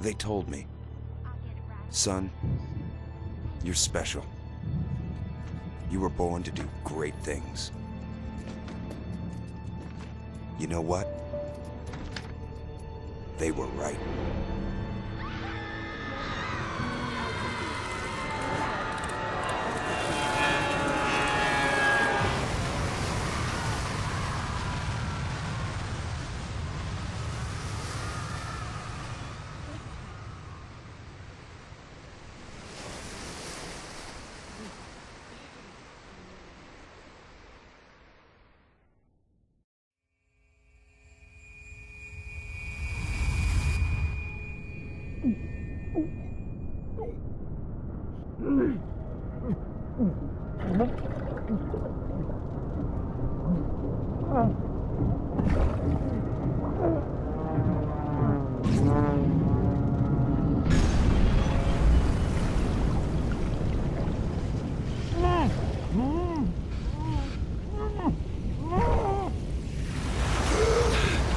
They told me. Son, you're special. You were born to do great things. You know what? They were right.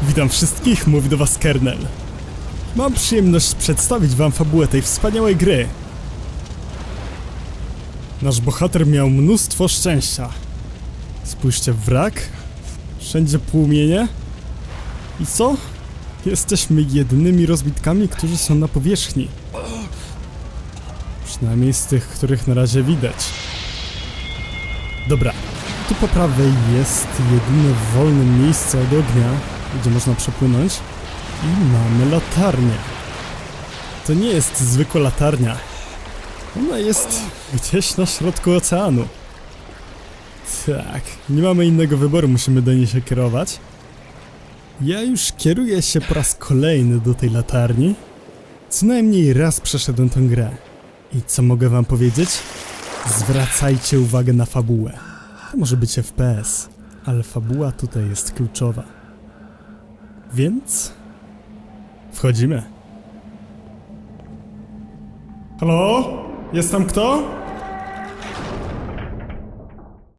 Witam wszystkich, mówi do was Kernel. Mam przyjemność przedstawić wam fabułę tej wspaniałej gry. Nasz bohater miał mnóstwo szczęścia. Spójrzcie wrak, wszędzie płomienie. I co? Jesteśmy jedynymi rozbitkami, którzy są na powierzchni. Przynajmniej z tych, których na razie widać. Dobra, tu po prawej jest jedyne wolne miejsce od ognia, gdzie można przepłynąć. I mamy latarnię. To nie jest zwykła latarnia. Ona jest gdzieś na środku oceanu. Tak, nie mamy innego wyboru, musimy do niej się kierować. Ja już kieruję się po raz kolejny do tej latarni. Co najmniej raz przeszedłem tę grę. I co mogę wam powiedzieć? Zwracajcie uwagę na fabułę. To może być FPS, ale fabuła tutaj jest kluczowa. Więc wchodzimy. Halo? Jest tam kto?